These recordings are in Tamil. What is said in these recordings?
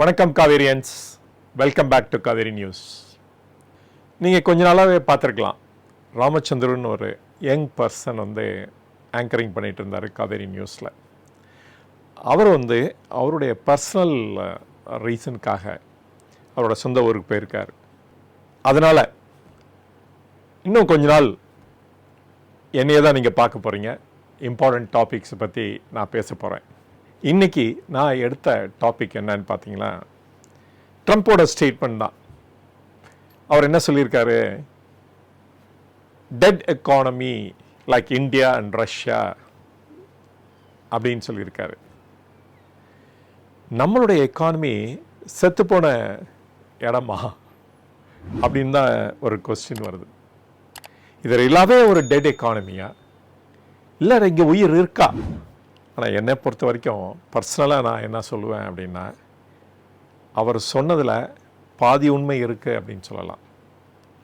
வணக்கம் Kaverians welcome back to Kaveri news நீங்கள் கொஞ்ச நாளாகவே பார்த்துருக்கலாம். ராமச்சந்திரன் ஒரு யங் பர்சன் வந்து ஆங்கரிங் பண்ணிட்டு இருந்தார் காவேரி நியூஸில் அவர் வந்து அவருடைய பர்சனல் ரீசனுக்காக அவரோட சொந்த ஊருக்கு போயிருக்கார். அதனால் இன்னும் கொஞ்ச நாள் என்னையே தான் நீங்கள் பார்க்க போகிறீங்க இம்பார்ட்டண்ட் டாபிக்ஸை பற்றி நான் பேச போகிறேன் இன்னைக்கு நான் எடுத்த டாபிக் என்னன்னு பார்த்தீங்களா? ட்ரம்ப்போட ஸ்டேட்மெண்ட் தான். அவர் என்ன சொல்லியிருக்காரு? Dead economy like India and Russia அப்படின்னு சொல்லியிருக்காரு. நம்மளுடைய எக்கானமி செத்துப்போன இடமா? அப்படின்னு தான் ஒரு கொஸ்டின் வருது. இது இல்லாத ஒரு டெட் எக்கானமியா இல்லை இங்கே உயிர் இருக்கா? ஆனால் என்னை பொறுத்த வரைக்கும் பர்சனலாக நான் என்ன சொல்லுவேன் அப்படின்னா அவர் சொன்னதில் பாதி உண்மை இருக்குது அப்படின்னு சொல்லலாம்.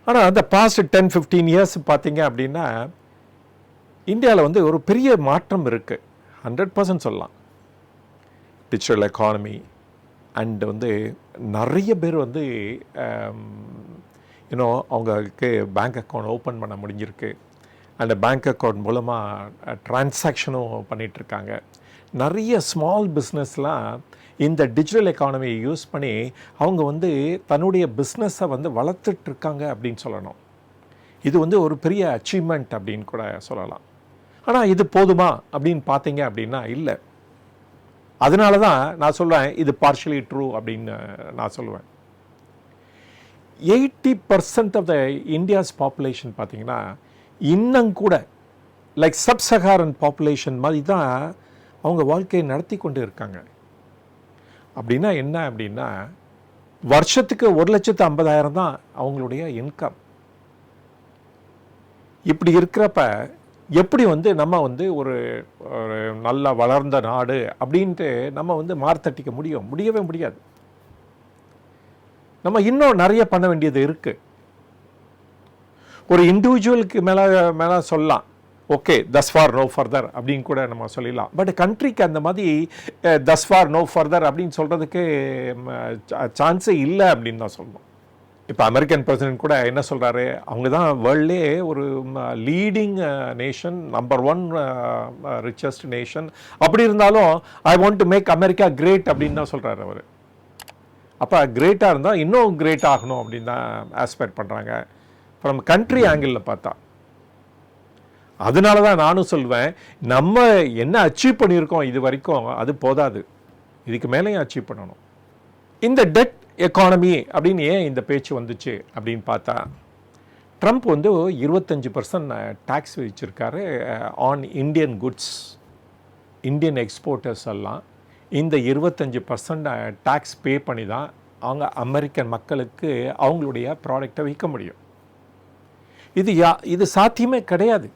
ஆனால் அந்த பாஸ்ட் டென் ஃபிஃப்டீன் இயர்ஸ் பார்த்தீங்க அப்படின்னா இந்தியாவில் வந்து ஒரு பெரிய மாற்றம் இருக்குது ஹண்ட்ரட் பர்சன்ட் சொல்லலாம். டிஜிட்டல் எக்கானமி அண்டு வந்து நிறைய பேர் வந்து இன்னும் அவங்களுக்கு பேங்க் அக்கௌண்ட் ஓப்பன் பண்ண முடிஞ்சிருக்கு. அந்த பேங்க் அக்கௌண்ட் மூலமாக ட்ரான்சாக்ஷனும் பண்ணிகிட்ருக்காங்க நிறைய ஸ்மால் பிஸ்னஸ்லாம் இந்த டிஜிட்டல் எக்கானமியை யூஸ் பண்ணி அவங்க வந்து தன்னுடைய பிஸ்னஸை வந்து வளர்த்துட்ருக்காங்க அப்படின்னு சொல்லணும். இது வந்து ஒரு பெரிய அச்சீவ்மெண்ட் அப்படின்னு கூட சொல்லலாம். ஆனால் இது போதுமா அப்படின்னு பார்த்தீங்க அப்படின்னா இல்லை. அதனால தான் நான் சொல்லுவேன் இது பார்ஷலி ட்ரூ அப்படின்னு நான் சொல்லுவேன். Eighty percent of the India's population பார்த்தீங்கன்னா இன்னும் கூட லைக் சப்சகாரன் பாப்புலேஷன் மாதிரி தான் அவங்க வாழ்க்கையை நடத்தி கொண்டு இருக்காங்க. அப்படின்னா என்ன அப்படின்னா வருஷத்துக்கு ஒரு லட்சத்து ஐம்பதாயிரம் தான் அவங்களுடைய இன்கம் இப்படி இருக்கிறப்ப எப்படி வந்து நம்ம வந்து ஒரு ஒரு நல்ல வளர்ந்த நாடு அப்படின்ட்டு நம்ம வந்து மார்த்தட்டிக்க முடியும்? முடியவே முடியாது. நம்ம இன்னும் நிறைய பண்ண வேண்டியது இருக்குது ஒரு இண்டிவிஜுவலுக்கு மேலே மேலே சொல்லலாம். Okay thus far no further அப்படின்னு கூட நம்ம சொல்லிடலாம். பட் கண்ட்ரிக்கு அந்த மாதிரி தஸ் ஃபார் நோ ஃபர்தர் அப்படின்னு சொல்கிறதுக்கு சான்ஸே இல்லை அப்படின்னு தான் சொல்லணும். இப்போ அமெரிக்கன் பிரசிடென்ட் கூட என்ன சொல்கிறாரு அவங்க தான் வேர்ல்டே ஒரு leading nation number one richest nation அப்படி இருந்தாலும் I want to make America great அப்படின்னு தான் சொல்கிறாரு அவர். அப்போ கிரேட்டாக இருந்தால் இன்னும் கிரேட் ஆகணும் அப்படின்னு தான் ஆஸ்பெக்ட் பண்ணுறாங்க ஃப்ரம் கண்ட்ரி ஆங்கிளில் பார்த்தா. அதனால தான் நானும் சொல்வேன் நம்ம என்ன அச்சீவ் பண்ணியிருக்கோம் இது வரைக்கும் அது போதாது. இதுக்கு மேலேயும் அச்சீவ் பண்ணணும். இந்த டெட் எக்கானமி அப்படின்னு ஏன் இந்த பேச்சு வந்துச்சு அப்படின்னு பார்த்தா ட்ரம்ப் வந்து இருபத்தஞ்சி பர்சன்ட் டேக்ஸ் வச்சுருக்காரு on Indian goods Indian exporters எல்லாம். இந்த இருபத்தஞ்சி பர்சன்ட் டேக்ஸ் பே பண்ணி தான் அவங்க அமெரிக்கன் மக்களுக்கு அவங்களுடைய ப்ராடக்டை விற்க முடியும். இது யா இது சாத்தியமே கிடையாது.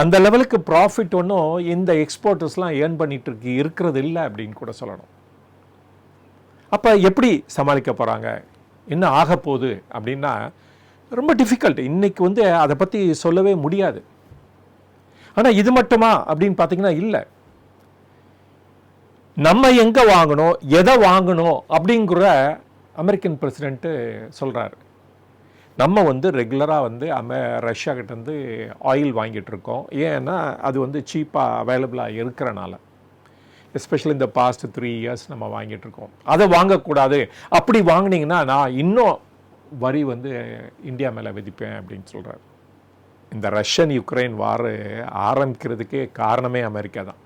அந்த லெவலுக்கு ப்ராஃபிட் ஒன்றும் இந்த எக்ஸ்போர்ட்டர்ஸ்லாம் ஏர்ன் பண்ணிகிட்டு இருக்கு இருக்கிறது இல்லை அப்படின்னு கூட சொல்லணும். அப்போ எப்படி சமாளிக்க போகிறாங்க என்ன ஆக போகுது அப்படின்னா ரொம்ப டிஃபிகல்ட் இன்றைக்கி வந்து அதை பற்றி சொல்லவே முடியாது. ஆனால் இது மட்டுமா அப்படின்னு பார்த்தீங்கன்னா இல்லை. நம்ம எங்கே வாங்கணும் எதை வாங்கணும் அப்படிங்கிற அமெரிக்கன் பிரசிடென்ட்டு சொல்கிறாரு நம்ம வந்து ரெகுலராக வந்து அம ரஷ்யா கிட்டேருந்து ஆயில் வாங்கிட்டு இருக்கோம் ஏன்னா அது வந்து சீப்பாக அவைலபிளாக இருக்கிறனால. எஸ்பெஷலி இந்த பாஸ்ட் த்ரீ இயர்ஸ் நம்ம வாங்கிட்டுருக்கோம். அதை வாங்கக்கூடாது. அப்படி வாங்கினீங்கன்னா நான் இன்னும் வரி வந்து இந்தியா மேலே விதிப்பேன் அப்படின்னு சொல்கிறார் இந்த ரஷ்யன் யுக்ரைன் வார் ஆரம்பிக்கிறதுக்கே காரணமே அமெரிக்கா தான்.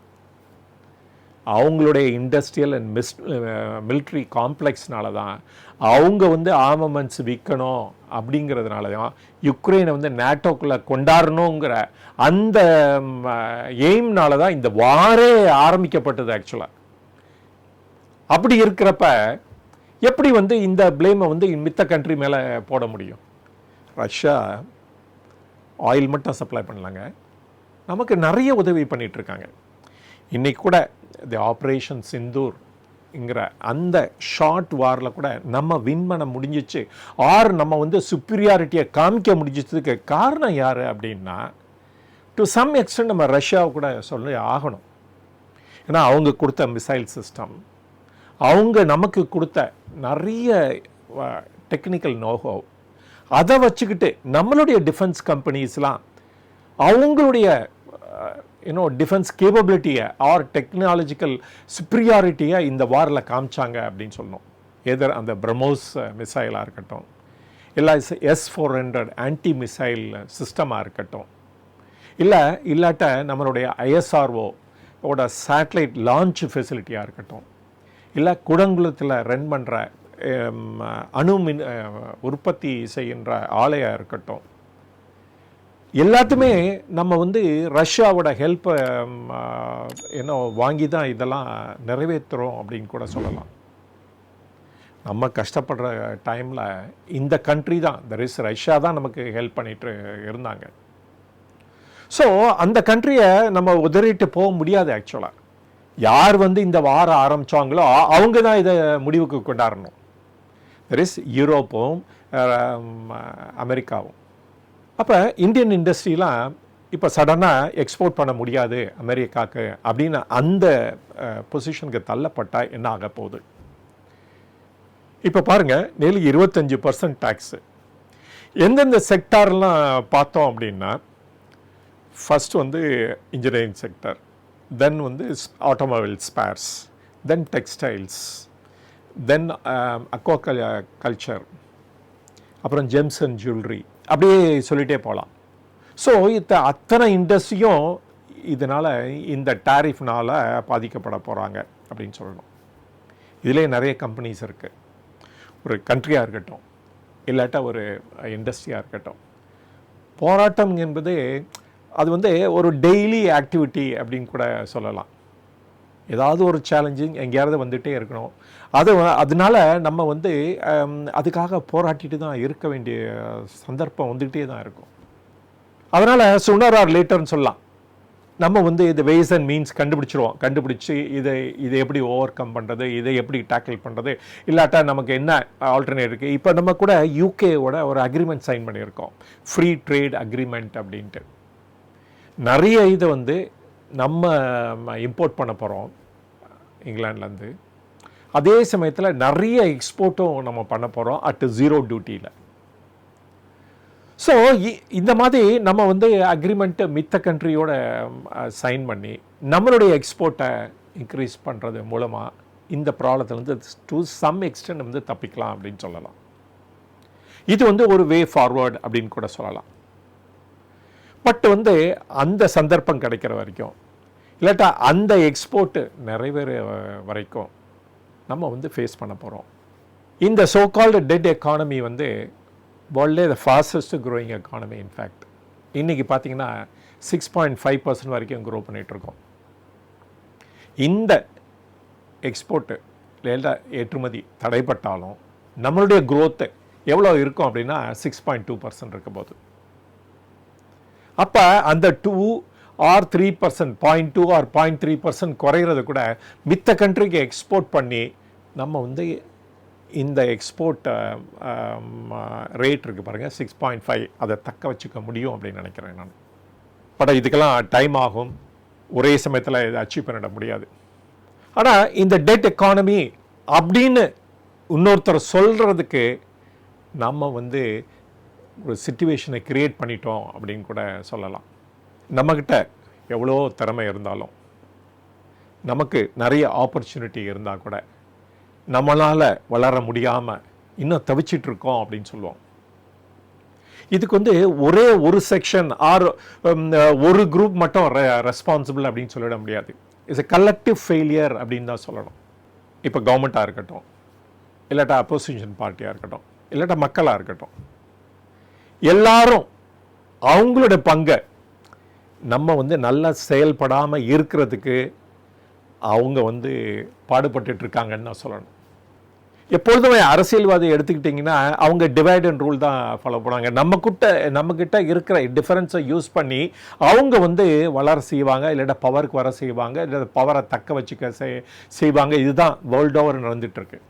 அவங்களுடைய இண்டஸ்ட்ரியல் அண்ட் மிஸ் மிலிட்ரி காம்ப்ளெக்ஸ்னால தான் அவங்க வந்து ஆர்மமெண்ட்ஸ் விற்கணும் அப்படிங்கிறதுனால தான் யுக்ரைனை வந்து நேட்டோக்குள்ளே கொண்டாடணுங்கிற அந்த எய்ம்னால தான் இந்த வாரே ஆரம்பிக்கப்பட்டது ஆக்சுவலாக அப்படி இருக்கிறப்ப எப்படி வந்து இந்த ப்ளேமை வந்து மித்த கண்ட்ரி மேலே போட முடியும்? ரஷ்யா ஆயில் மட்டும் சப்ளை பண்ணலாங்க. நமக்கு நிறைய உதவி பண்ணிகிட்ருக்காங்க இன்றைக்கி கூட தி ஆப்ரேஷன் சிந்தூர் ங்கிற அந்த ஷார்ட் வாரில் கூட நம்ம வின் பண்ண முடிஞ்சிச்சு. ஆர் நம்ம வந்து சுப்பீரியாரிட்டியை காமிக்க முடிஞ்சதுக்கு காரணம் யார் அப்படின்னா டு சம் எக்ஸ்டென்ட் நம்ம ரஷ்யாவை கூட சொல்லி ஆகணும். ஏன்னா அவங்க கொடுத்த மிசைல் சிஸ்டம் அவங்க நமக்கு கொடுத்த நிறைய டெக்னிக்கல் நோகோ அதை வச்சுக்கிட்டு நம்மளுடைய டிஃபென்ஸ் கம்பெனிஸ்லாம் அவங்களுடைய யூனோ டிஃபென்ஸ் கேப்பபிலிட்டியை ஆர் டெக்னாலஜிக்கல் சுப்ரியாரிட்டியை இந்த வாரில் காமிச்சாங்க அப்படின்னு சொல்லணும். எதர் அந்த பிரம்மோஸ் மிசைலாக இருக்கட்டும். இல்லை S four hundred anti missile சிஸ்டமாக இருக்கட்டும். இல்லை இல்லாட்ட நம்மளுடைய ஐஎஸ்ஆர்ஓ ஓட சேட்டலைட் லான்ச் ஃபெசிலிட்டியாக இருக்கட்டும். இல்லை குடங்குளத்தில் ரன் பண்ணுற அணு மின் உற்பத்தி செய்கின்ற ஆலையாக இருக்கட்டும். எல்லாத்துமே நம்ம வந்து ரஷ்யாவோட ஹெல்ப்பை என்ன வாங்கி தான் இதெல்லாம் நிறைவேற்றுறோம் அப்படின்னு கூட சொல்லலாம். நம்ம கஷ்டப்படுற டைமில் இந்த கண்ட்ரி தான் தர் இஸ் ரஷ்யா தான் நமக்கு ஹெல்ப் பண்ணிட்டு இருந்தாங்க. ஸோ அந்த கண்ட்ரியை நம்ம உதறிட்டு போக முடியாது ஆக்சுவலாக யார் வந்து இந்த வாரம் ஆரம்பிச்சாங்களோ அவங்க தான் இதை முடிவுக்கு கொண்டாடணும் தெர் இஸ் யூரோப்பும் அமெரிக்காவும். அப்போ இந்தியன் இண்டஸ்ட்ரிலாம் இப்போ சடனாக எக்ஸ்போர்ட் பண்ண முடியாது அமெரிக்காவுக்கு அப்படின்னு அந்த பொசிஷனுக்கு தள்ளப்பட்டால் என்ன ஆக போகுது? இப்போ பாருங்கள் நெல் இருபத்தஞ்சி பர்சன்ட் டேக்ஸு எந்தெந்த செக்டார்லாம் பார்த்தோம் அப்படின்னா ஃபர்ஸ்ட் வந்து இன்ஜினியரிங் செக்டர் தென் வந்து automobile spares then textiles then aquaculture அப்புறம் ஜெம்ஸ் அண்ட் ஜுவல்லரி அப்படியே சொல்லிகிட்டே போகலாம். ஸோ இத்த அத்தனை இண்டஸ்ட்ரியும் இதனால் இந்த டேரிஃப்னால் பாதிக்கப்பட போகிறாங்க அப்படின்னு சொல்லணும். இதிலே நிறைய கம்பெனிஸ் இருக்குது ஒரு கண்ட்ரியாக இருக்கட்டும் இல்லாட்டா ஒரு இண்டஸ்ட்ரியாக இருக்கட்டும். போராட்டம் என்பது அது வந்து ஒரு டெய்லி ஆக்டிவிட்டி அப்படின்னு கூட சொல்லலாம். ஏதாவது ஒரு சேலஞ்சிங் எங்கேயாவது வந்துகிட்டே இருக்கணும். அது அதனால நம்ம வந்து அதுக்காக போராட்டிட்டு தான் இருக்க வேண்டிய சந்தர்ப்பம் வந்துகிட்டே தான் இருக்கும். அதனால் சுனர் ஆர் லேட்டர்னு சொல்லலாம். நம்ம வந்து இது வேஸ் அண்ட் மீன்ஸ் கண்டுபிடிச்சிருவோம். கண்டுபிடிச்சி இதை இதை எப்படி ஓவர் கம் பண்ணுறது இதை எப்படி டேக்கிள் பண்ணுறது இல்லாட்டா நமக்கு என்ன ஆல்டர்னேட் இருக்குது இப்போ நம்ம கூட யூகேவோட ஒரு அக்ரிமெண்ட் சைன் பண்ணியிருக்கோம். ஃப்ரீ ட்ரேட் அக்ரிமெண்ட் அப்படின்ட்டு. நிறைய இதை வந்து நம்ம இம்போர்ட் பண்ண போகிறோம் இங்கிலாந்துலேருந்து. அதே சமயத்தில் நிறைய எக்ஸ்போர்ட்டும் நம்ம பண்ண போகிறோம் அட் ஜீரோ டியூட்டியில் ஸோ இந்த மாதிரி நம்ம வந்து அக்ரிமெண்ட்டு மித்த கண்ட்ரியோட சைன் பண்ணி நம்மளுடைய எக்ஸ்போர்ட்டை இன்க்ரீஸ் பண்ணுறது மூலமாக இந்த ப்ராப்ளத்துலேருந்து டு சம் எக்ஸ்டென்ட் வந்து தப்பிக்கலாம் அப்படின்னு சொல்லலாம். இது வந்து ஒரு வே ஃபார்வர்ட் அப்படின்னு கூட சொல்லலாம். பட் வந்து அந்த சந்தர்ப்பம் கிடைக்கிற வரைக்கும். இல்லாட்டா அந்த எக்ஸ்போர்ட்டு நிறைவேற வரைக்கும் நம்ம வந்து ஃபேஸ் பண்ண போகிறோம் இந்த சோ கால்டு டெட் எக்கானமி வந்து வேர்ல்டே the fastest growing economy in fact இன்றைக்கி பார்த்தீங்கன்னா சிக்ஸ் பாயிண்ட் ஃபைவ் பர்சன்ட் வரைக்கும் க்ரோ பண்ணிகிட்ருக்கோம் இந்த எக்ஸ்போர்ட்டு இல்லை ஏற்றுமதி தடைப்பட்டாலும் நம்மளுடைய க்ரோத்து எவ்வளோ இருக்கும் அப்படின்னா சிக்ஸ் பாயிண்ட் டூ பர்சன்ட் இருக்க போது அப்போ அந்த two or three percent point two or point three percent குறைகிறது கூட மித்த கண்ட்ரிக்கு எக்ஸ்போர்ட் பண்ணி நம்ம வந்து இந்த எக்ஸ்போர்ட் ரேட் இருக்குது பாருங்கள் சிக்ஸ் பாயிண்ட் ஃபைவ் அதை தக்க வச்சுக்க முடியும் அப்படின்னு நினைக்கிறேன் நான். பட் இதுக்கெல்லாம் டைம் ஆகும். ஒரே சமயத்தில் இதை அச்சீவ் பண்ணிட முடியாது. ஆனால் இந்த டெட் எக்கானமி அப்படின்னு இன்னொருத்தர் சொல்கிறதுக்கு நம்ம வந்து ஒரு சுச்சுவேஷனை கிரியேட் பண்ணிட்டோம் அப்படின்னு கூட சொல்லலாம். நம்மக்கிட்ட எவ்வளோ திறமை இருந்தாலும் நமக்கு நிறைய ஆப்பர்ச்சுனிட்டி இருந்தால் கூட நம்மளால் வளர முடியாமல் இன்னும் தவிச்சிட்டு இருக்கோம் அப்படின்னு சொல்லுவோம். இதுக்கு வந்து ஒரே ஒரு செக்ஷன் ஆர் ஒரு குரூப் மட்டும் ரெ ரெஸ்பான்சிபிள் அப்படின்னு சொல்லிட முடியாது. இட்ஸ் எ கலெக்டிவ் ஃபெயிலியர் அப்படின்னு தான் சொல்லணும். இப்போ கவர்மெண்ட்டாக இருக்கட்டும் இல்லாட்டா அப்போசிஷன் பார்ட்டியாக இருக்கட்டும் இல்லாட்டா மக்களாக இருக்கட்டும். எல்லாரும் அவங்களோட பங்கை நம்ம வந்து நல்லா செயல்படாமல் இருக்கிறதுக்கு அவங்க வந்து பாடுபட்டுட்டு இருக்காங்கன்னு நான் சொல்லணும். எப்பொழுதுமே அரசியல்வாதி எடுத்துக்கிட்டிங்கன்னா அவங்க டிவைட் அண்ட் ரூல் தான் ஃபாலோ பண்ணுவாங்க. நம்ம கிட்ட நம்மக்கிட்ட இருக்கிற டிஃபரன்ஸை யூஸ் பண்ணி அவங்க வந்து வளர செய்வாங்க இல்லாட்டா பவருக்கு வர செய்வாங்க இல்லை பவரை தக்க வச்சுக்க செய்- செய்வாங்க. இதுதான் வேர்ல்டு ஓவர் நடந்துகிட்ருக்கு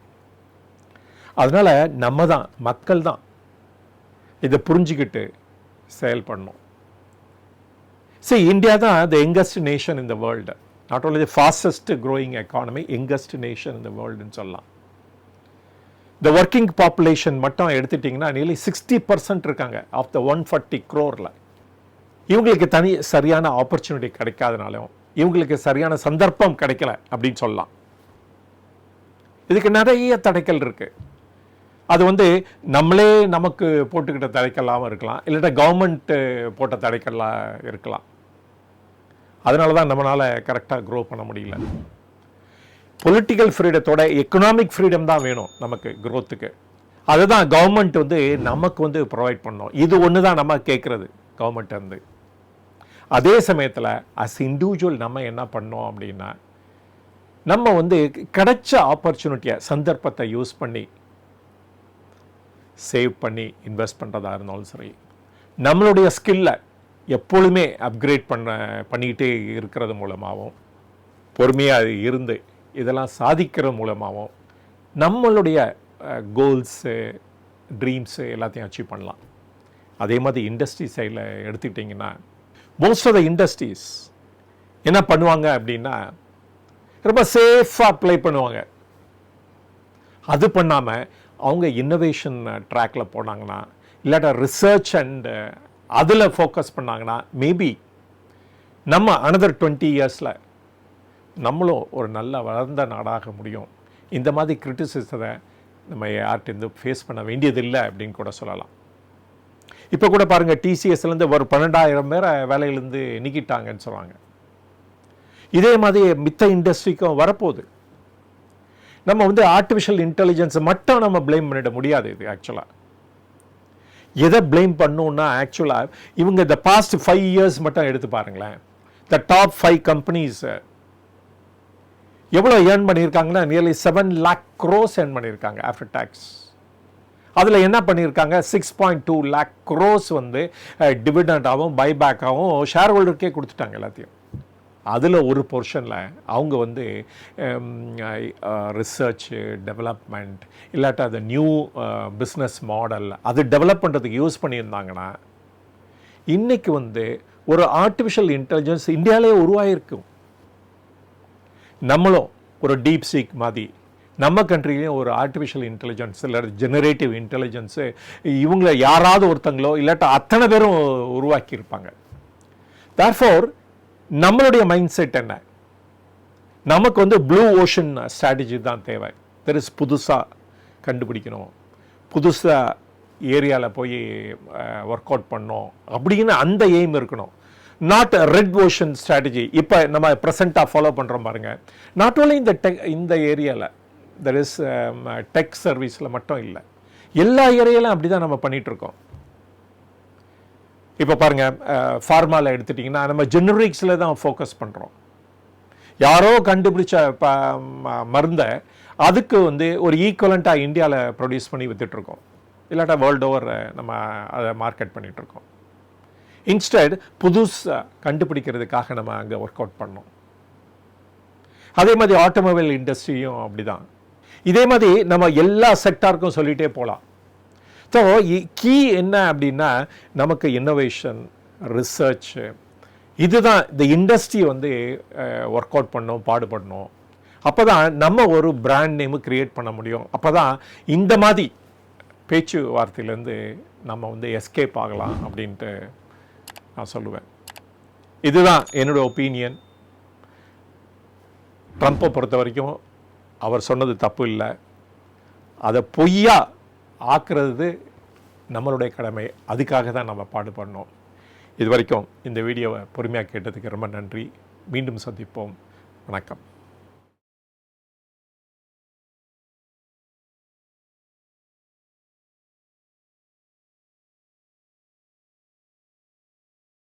அதனால் நம்ம தான் மக்கள் தான் இதை புரிஞ்சுக்கிட்டு செயல்படணும் சரி இந்தியா தான் த யங்கஸ்ட் நேஷன் இந்த world not only the fastest growing economy youngest nation இந்த வேர்ல்டுன்னு சொல்லலாம். இந்த ஒர்க்கிங் பாப்புலேஷன் மட்டும் எடுத்துட்டிங்கன்னா நியர்லி சிக்ஸ்டி பர்சன்ட் இருக்காங்க ஆஃப் த ஒன் ஃபார்ட்டி க்ரோரில் இவங்களுக்கு தனி சரியான ஆப்பர்ச்சுனிட்டி கிடைக்காதனாலும் இவங்களுக்கு சரியான சந்தர்ப்பம் கிடைக்கல அப்படின்னு சொல்லலாம். இதுக்கு நிறைய தடைகள் இருக்கு. அது வந்து நம்மளே நமக்கு போட்டுக்கிட்ட தடைக்கல்லாமல் இருக்கலாம். இல்லாட்டா கவர்மெண்ட்டு போட்ட தடைக்கல்லாம் இருக்கலாம். அதனால தான் நம்மளால் கரெக்டாக க்ரோ பண்ண முடியல. பொலிட்டிக்கல் ஃப்ரீடத்தோட எக்கனாமிக் ஃப்ரீடம் தான் வேணும் நமக்கு க்ரோத்துக்கு அதுதான் கவர்மெண்ட் வந்து நமக்கு வந்து ப்ரொவைட் பண்ணோம். இது ஒன்று தான் நம்ம கேட்குறது கவர்மெண்ட் வந்து. அதே சமயத்தில் அஸ் இண்டிவிஜுவல் நம்ம என்ன பண்ணோம் அப்படின்னா நம்ம வந்து கிடைச்ச ஆப்பர்ச்சுனிட்டியை சந்தர்ப்பத்தை யூஸ் பண்ணி சேவ் பண்ணி இன்வெஸ்ட் பண்ணுறதா இருந்தாலும் சரி. நம்மளுடைய ஸ்கில்லை எப்பொழுதுமே அப்கிரேட் பண்ண பண்ணிக்கிட்டே இருக்கிறது மூலமாகவும் பொறுமையாக இருந்து இதெல்லாம் சாதிக்கிறது மூலமாகவும் நம்மளுடைய கோல்ஸு ட்ரீம்ஸு எல்லாத்தையும் அச்சீவ் பண்ணலாம். அதே மாதிரி இண்டஸ்ட்ரி சைடில் எடுத்துக்கிட்டிங்கன்னா மோஸ்ட் ஆஃப் த இண்டஸ்ட்ரீஸ் என்ன பண்ணுவாங்க அப்படின்னா ரொம்ப சேஃபாக அப்ளை பண்ணுவாங்க. அது பண்ணாமல் அவங்க இன்னோவேஷன் ட்ராக்ல போனாங்கன்னா இல்லாட்டா ரிசர்ச் அண்ட் அதில் ஃபோக்கஸ் பண்ணாங்கன்னா மேபி நம்ம அனதர் டுவெண்ட்டி இயர்ஸில் நம்மளும் ஒரு நல்ல வளர்ந்த நாடாக முடியும். இந்த மாதிரி கிரிட்டிசிசத்தை நம்ம யார்கிட்டேருந்து ஃபேஸ் பண்ண வேண்டியதில்லை அப்படின்னு கூட சொல்லலாம். இப்போ கூட பாருங்கள் டிசிஎஸ்லேருந்து ஒரு பன்னெண்டாயிரம் பேரை வேலையிலேருந்து நீக்கிட்டாங்கன்னு சொல்கிறாங்க இதே மாதிரி மித்த இண்டஸ்ட்ரிக்கும் வரப்போகுது. நம்ம வந்து ஆர்டிஃபிஷியல் இன்டெலிஜென்ஸை மட்டும் நம்ம ப்ளேம் பண்ணிட முடியாது இது ஆக்சுவலாக எதை ப்ளேம் பண்ணணும்னா ஆக்சுவலாக இவங்க இந்த பாஸ்ட் ஃபைவ் இயர்ஸ் மட்டும் எடுத்து பாருங்களேன். த டாப் ஃபைவ் கம்பெனிஸ் எவ்வளோ ஏர்ன் பண்ணியிருக்காங்கன்னா nearly seven lakh crores earn பண்ணியிருக்காங்க ஆஃப்டர் டேக்ஸ் அதில் என்ன பண்ணியிருக்காங்க? Six point two lakh crores வந்து டிவிடெண்டாகவும் பைபேக்காகவும் ஷேர் ஹோல்டருக்கே கொடுத்துட்டாங்க எல்லாத்தையும். அதில் ஒரு போர்ஷனில் அவங்க வந்து um, ரிசர்ச்சு டெவலப்மெண்ட் uh, இல்லாட்டா அது நியூ பிஸ்னஸ் மாடல் அது டெவலப் பண்ணுறதுக்கு யூஸ் பண்ணியிருந்தாங்கன்னா இன்றைக்கி வந்து ஒரு ஆர்டிஃபிஷியல் இன்டெலிஜென்ஸ் இந்தியாவிலே உருவாகிருக்கும் நம்மளும் ஒரு டீப் சீக் மாதிரி நம்ம கண்ட்ரிலையும் ஒரு ஆர்டிஃபிஷியல் இன்டெலிஜென்ஸ் இல்லை ஜெனரேட்டிவ் இன்டெலிஜென்ஸு இவங்கள யாராவது ஒருத்தங்களோ இல்லாட்டா அத்தனை பேரும் உருவாக்கியிருப்பாங்க. தேர்ஃபோர் நம்மளுடைய மைண்ட் செட் என்ன? நமக்கு வந்து ப்ளூ ஓஷன் ஸ்ட்ராட்டஜி தான் தேவை. தெர் புதுசாக கண்டுபிடிக்கணும். புதுசாக ஏரியாவில் போய் ஒர்க் அவுட் பண்ணோம் அப்படின்னு அந்த எய்ம் இருக்கணும். நாட் ரெட் ஓஷன் ஸ்ட்ராட்டஜி இப்போ நம்ம ப்ரெசண்ட்டாக ஃபாலோ பண்ணுறோம் பாருங்கள் நாட் ஓன்லி இந்த டெக் இந்த ஏரியாவில் தெர் இஸ் டெக் சர்வீஸில் மட்டும் இல்லை. எல்லா ஏரியாலும் அப்படி தான் நம்ம பண்ணிகிட்ருக்கோம் இப்போ பாருங்கள் ஃபார்மாவில் எடுத்துட்டிங்கன்னா நம்ம ஜெனரிக்ஸில் தான் ஃபோக்கஸ் பண்ணுறோம் யாரோ கண்டுபிடிச்ச ப மருந்தை அதுக்கு வந்து ஒரு ஈக்குவலண்ட்டாக இந்தியாவில் ப்ரொடியூஸ் பண்ணி விற்றுட்ருக்கோம் இல்லாட்டா வேர்ல்டு ஓவர் நம்ம அதை மார்க்கெட் பண்ணிகிட்ருக்கோம் இன்ஸ்டட் புதுசாக கண்டுபிடிக்கிறதுக்காக நம்ம அங்கே ஒர்க் அவுட் பண்ணோம். அதே மாதிரி ஆட்டோமொபைல் இண்டஸ்ட்ரியும் அப்படி தான் இதே மாதிரி நம்ம எல்லா செக்டாருக்கும் சொல்லிகிட்டே போகலாம் ஸோ கீ என்ன அப்படின்னா நமக்கு இன்னோவேஷன் ரிசர்ச் இதுதான் இந்த இண்டஸ்ட்ரி வந்து ஒர்க் அவுட் பண்ணும் பாடுபடணும். அப்போ தான் நம்ம ஒரு பிராண்ட் நேமு க்ரியேட் பண்ண முடியும். அப்போ தான் இந்த மாதிரி பேச்சுவார்த்தையிலேருந்து நம்ம வந்து எஸ்கேப் ஆகலாம் அப்படின்ட்டு நான் சொல்லுவேன். இதுதான் என்னோட ஒப்பீனியன் ட்ரம்ப்பை பொறுத்த வரைக்கும் அவர் சொன்னது தப்பு இல்லை. அதை பொய்யா ஆக்குறது நம்மளுடைய கடமை. அதுக்காக தான் நம்ம பாடுபடணும் இது வரைக்கும் இந்த வீடியோவை பொறுமையாக கேட்டதுக்கு ரொம்ப நன்றி. மீண்டும் சந்திப்போம். வணக்கம்.